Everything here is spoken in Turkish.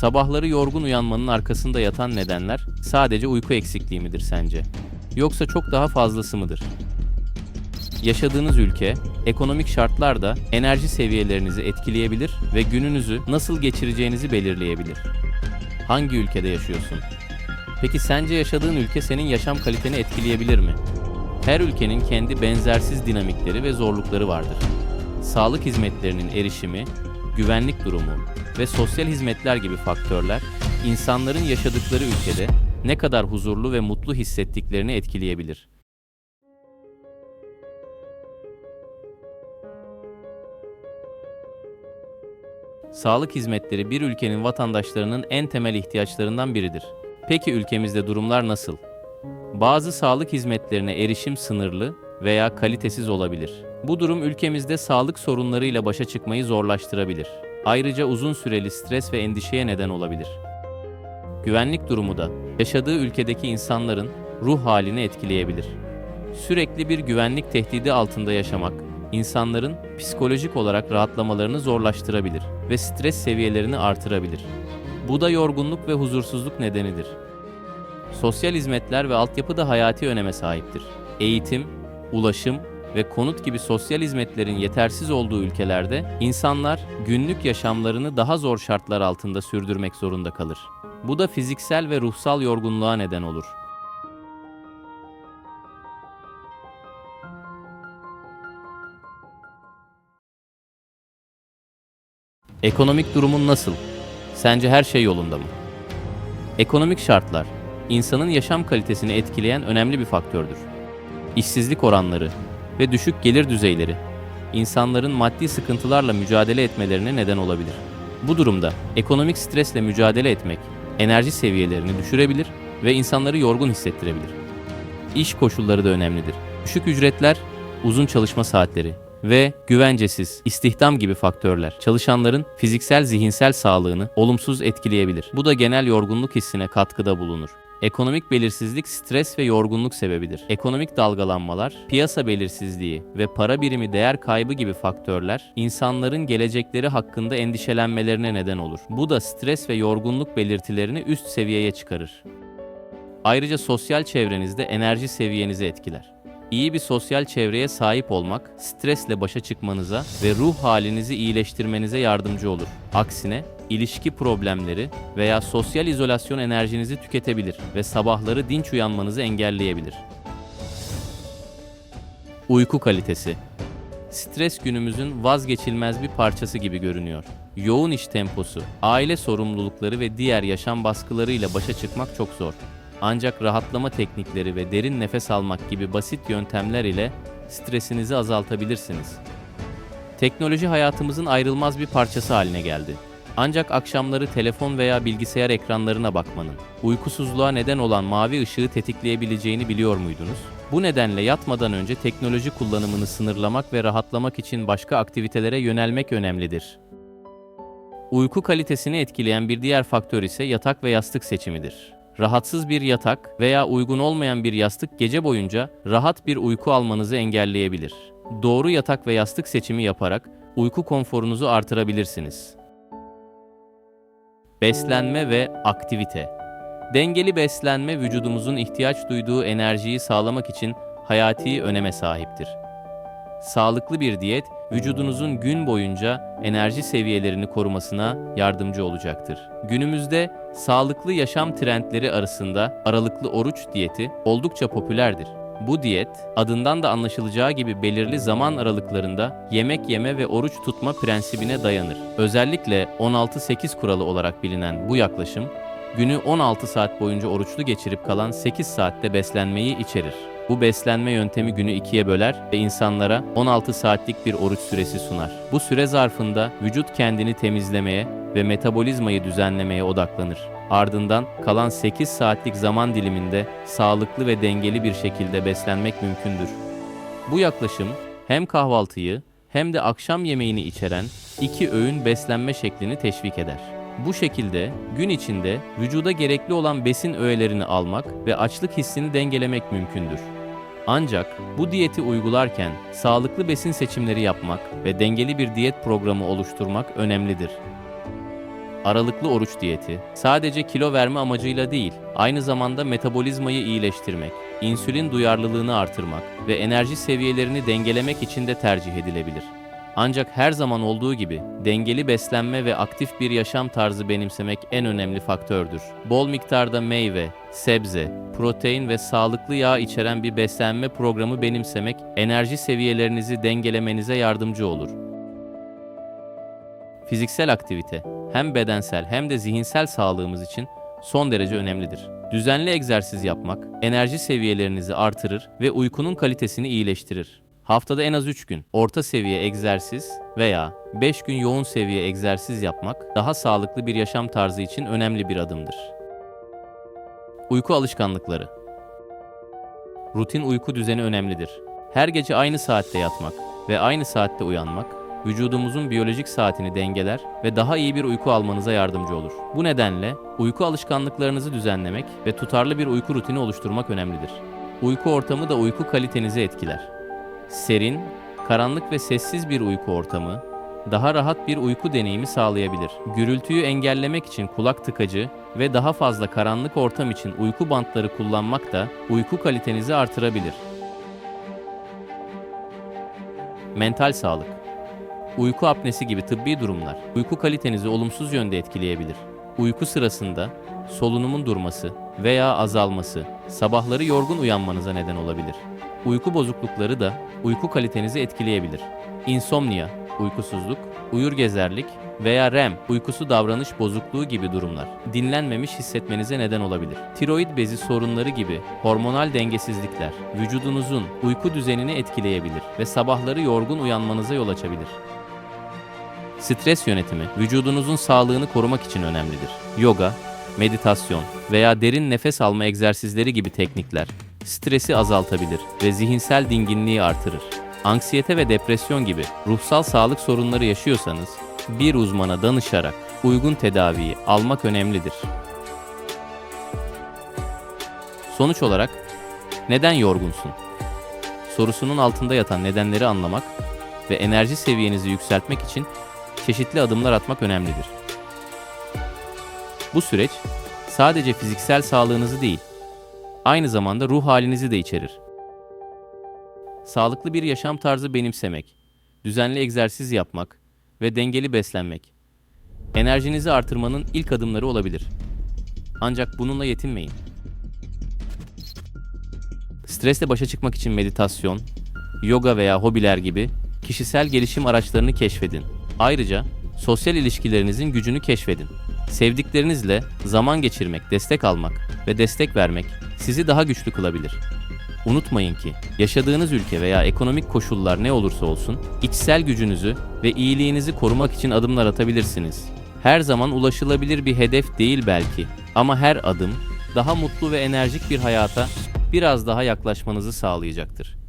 Sabahları yorgun uyanmanın arkasında yatan nedenler sadece uyku eksikliği midir sence? Yoksa çok daha fazlası mıdır? Yaşadığınız ülke, ekonomik şartlar da enerji seviyelerinizi etkileyebilir ve gününüzü nasıl geçireceğinizi belirleyebilir. Hangi ülkede yaşıyorsun? Peki sence yaşadığın ülke senin yaşam kaliteni etkileyebilir mi? Her ülkenin kendi benzersiz dinamikleri ve zorlukları vardır. Sağlık hizmetlerinin erişimi, güvenlik durumu ve sosyal hizmetler gibi faktörler insanların yaşadıkları ülkede ne kadar huzurlu ve mutlu hissettiklerini etkileyebilir. Sağlık hizmetleri bir ülkenin vatandaşlarının en temel ihtiyaçlarından biridir. Peki ülkemizde durumlar nasıl? Bazı sağlık hizmetlerine erişim sınırlı veya kalitesiz olabilir. Bu durum ülkemizde sağlık sorunlarıyla başa çıkmayı zorlaştırabilir. Ayrıca uzun süreli stres ve endişeye neden olabilir. Güvenlik durumu da yaşadığı ülkedeki insanların ruh halini etkileyebilir. Sürekli bir güvenlik tehdidi altında yaşamak insanların psikolojik olarak rahatlamalarını zorlaştırabilir ve stres seviyelerini artırabilir. Bu da yorgunluk ve huzursuzluk nedenidir. Sosyal hizmetler ve altyapı da hayati öneme sahiptir. Eğitim, ulaşım ve konut gibi sosyal hizmetlerin yetersiz olduğu ülkelerde insanlar günlük yaşamlarını daha zor şartlar altında sürdürmek zorunda kalır. Bu da fiziksel ve ruhsal yorgunluğa neden olur. Ekonomik durumun nasıl? Sence her şey yolunda mı? Ekonomik şartlar, insanın yaşam kalitesini etkileyen önemli bir faktördür. İşsizlik oranları ve düşük gelir düzeyleri, insanların maddi sıkıntılarla mücadele etmelerine neden olabilir. Bu durumda ekonomik stresle mücadele etmek, enerji seviyelerini düşürebilir ve insanları yorgun hissettirebilir. İş koşulları da önemlidir. Düşük ücretler, uzun çalışma saatleri ve güvencesiz istihdam gibi faktörler çalışanların fiziksel zihinsel sağlığını olumsuz etkileyebilir. Bu da genel yorgunluk hissine katkıda bulunur. Ekonomik belirsizlik stres ve yorgunluk sebebidir. Ekonomik dalgalanmalar, piyasa belirsizliği ve para birimi değer kaybı gibi faktörler insanların gelecekleri hakkında endişelenmelerine neden olur. Bu da stres ve yorgunluk belirtilerini üst seviyeye çıkarır. Ayrıca sosyal çevrenizde enerji seviyenizi etkiler. İyi bir sosyal çevreye sahip olmak, stresle başa çıkmanıza ve ruh halinizi iyileştirmenize yardımcı olur. Aksine, ilişki problemleri veya sosyal izolasyon enerjinizi tüketebilir ve sabahları dinç uyanmanızı engelleyebilir. Uyku kalitesi Stres günümüzün vazgeçilmez bir parçası gibi görünüyor. Yoğun iş temposu, aile sorumlulukları ve diğer yaşam baskılarıyla başa çıkmak çok zor. Ancak rahatlama teknikleri ve derin nefes almak gibi basit yöntemler ile stresinizi azaltabilirsiniz. Teknoloji hayatımızın ayrılmaz bir parçası haline geldi. Ancak akşamları telefon veya bilgisayar ekranlarına bakmanın uykusuzluğa neden olan mavi ışığı tetikleyebileceğini biliyor muydunuz? Bu nedenle yatmadan önce teknoloji kullanımını sınırlamak ve rahatlamak için başka aktivitelere yönelmek önemlidir. Uyku kalitesini etkileyen bir diğer faktör ise yatak ve yastık seçimidir. Rahatsız bir yatak veya uygun olmayan bir yastık gece boyunca rahat bir uyku almanızı engelleyebilir. Doğru yatak ve yastık seçimi yaparak uyku konforunuzu artırabilirsiniz. Beslenme ve aktivite. Dengeli beslenme vücudumuzun ihtiyaç duyduğu enerjiyi sağlamak için hayati öneme sahiptir. Sağlıklı bir diyet vücudunuzun gün boyunca enerji seviyelerini korumasına yardımcı olacaktır. Günümüzde sağlıklı yaşam trendleri arasında aralıklı oruç diyeti oldukça popülerdir. Bu diyet, adından da anlaşılacağı gibi belirli zaman aralıklarında yemek yeme ve oruç tutma prensibine dayanır. Özellikle 16-8 kuralı olarak bilinen bu yaklaşım, günü 16 saat boyunca oruçlu geçirip kalan 8 saatte beslenmeyi içerir. Bu beslenme yöntemi günü ikiye böler ve insanlara 16 saatlik bir oruç süresi sunar. Bu süre zarfında vücut kendini temizlemeye ve metabolizmayı düzenlemeye odaklanır. Ardından kalan 8 saatlik zaman diliminde sağlıklı ve dengeli bir şekilde beslenmek mümkündür. Bu yaklaşım hem kahvaltıyı hem de akşam yemeğini içeren iki öğün beslenme şeklini teşvik eder. Bu şekilde gün içinde vücuda gerekli olan besin öğelerini almak ve açlık hissini dengelemek mümkündür. Ancak bu diyeti uygularken sağlıklı besin seçimleri yapmak ve dengeli bir diyet programı oluşturmak önemlidir. Aralıklı oruç diyeti sadece kilo verme amacıyla değil, aynı zamanda metabolizmayı iyileştirmek, insülin duyarlılığını artırmak ve enerji seviyelerini dengelemek için de tercih edilebilir. Ancak her zaman olduğu gibi dengeli beslenme ve aktif bir yaşam tarzı benimsemek en önemli faktördür. Bol miktarda meyve, sebze, protein ve sağlıklı yağ içeren bir beslenme programı benimsemek enerji seviyelerinizi dengelemenize yardımcı olur. Fiziksel aktivite hem bedensel hem de zihinsel sağlığımız için son derece önemlidir. Düzenli egzersiz yapmak enerji seviyelerinizi artırır ve uykunun kalitesini iyileştirir. Haftada en az 3 gün orta seviye egzersiz veya 5 gün yoğun seviye egzersiz yapmak daha sağlıklı bir yaşam tarzı için önemli bir adımdır. Uyku alışkanlıkları Rutin uyku düzeni önemlidir. Her gece aynı saatte yatmak ve aynı saatte uyanmak, vücudumuzun biyolojik saatini dengeler ve daha iyi bir uyku almanıza yardımcı olur. Bu nedenle uyku alışkanlıklarınızı düzenlemek ve tutarlı bir uyku rutini oluşturmak önemlidir. Uyku ortamı da uyku kalitenizi etkiler. Serin, karanlık ve sessiz bir uyku ortamı, daha rahat bir uyku deneyimi sağlayabilir. Gürültüyü engellemek için kulak tıkacı ve daha fazla karanlık ortam için uyku bantları kullanmak da uyku kalitenizi artırabilir. Mental sağlık Uyku apnesi gibi tıbbi durumlar uyku kalitenizi olumsuz yönde etkileyebilir. Uyku sırasında solunumun durması veya azalması sabahları yorgun uyanmanıza neden olabilir. Uyku bozuklukları da uyku kalitenizi etkileyebilir. İnsomnia, uykusuzluk, uyur gezerlik veya REM, uykusu davranış bozukluğu gibi durumlar dinlenmemiş hissetmenize neden olabilir. Tiroid bezi sorunları gibi hormonal dengesizlikler vücudunuzun uyku düzenini etkileyebilir ve sabahları yorgun uyanmanıza yol açabilir. Stres yönetimi vücudunuzun sağlığını korumak için önemlidir. Yoga, meditasyon veya derin nefes alma egzersizleri gibi teknikler stresi azaltabilir ve zihinsel dinginliği artırır. Anksiyete ve depresyon gibi ruhsal sağlık sorunları yaşıyorsanız bir uzmana danışarak uygun tedaviyi almak önemlidir. Sonuç olarak neden yorgunsun? Sorusunun altında yatan nedenleri anlamak ve enerji seviyenizi yükseltmek için çeşitli adımlar atmak önemlidir. Bu süreç sadece fiziksel sağlığınızı değil, aynı zamanda ruh halinizi de içerir. Sağlıklı bir yaşam tarzı benimsemek, düzenli egzersiz yapmak ve dengeli beslenmek enerjinizi artırmanın ilk adımları olabilir. Ancak bununla yetinmeyin. Stresle başa çıkmak için meditasyon, yoga veya hobiler gibi kişisel gelişim araçlarını keşfedin. Ayrıca sosyal ilişkilerinizin gücünü keşfedin. Sevdiklerinizle zaman geçirmek, destek almak ve destek vermek sizi daha güçlü kılabilir. Unutmayın ki yaşadığınız ülke veya ekonomik koşullar ne olursa olsun içsel gücünüzü ve iyiliğinizi korumak için adımlar atabilirsiniz. Her zaman ulaşılabilir bir hedef değil belki ama her adım daha mutlu ve enerjik bir hayata biraz daha yaklaşmanızı sağlayacaktır.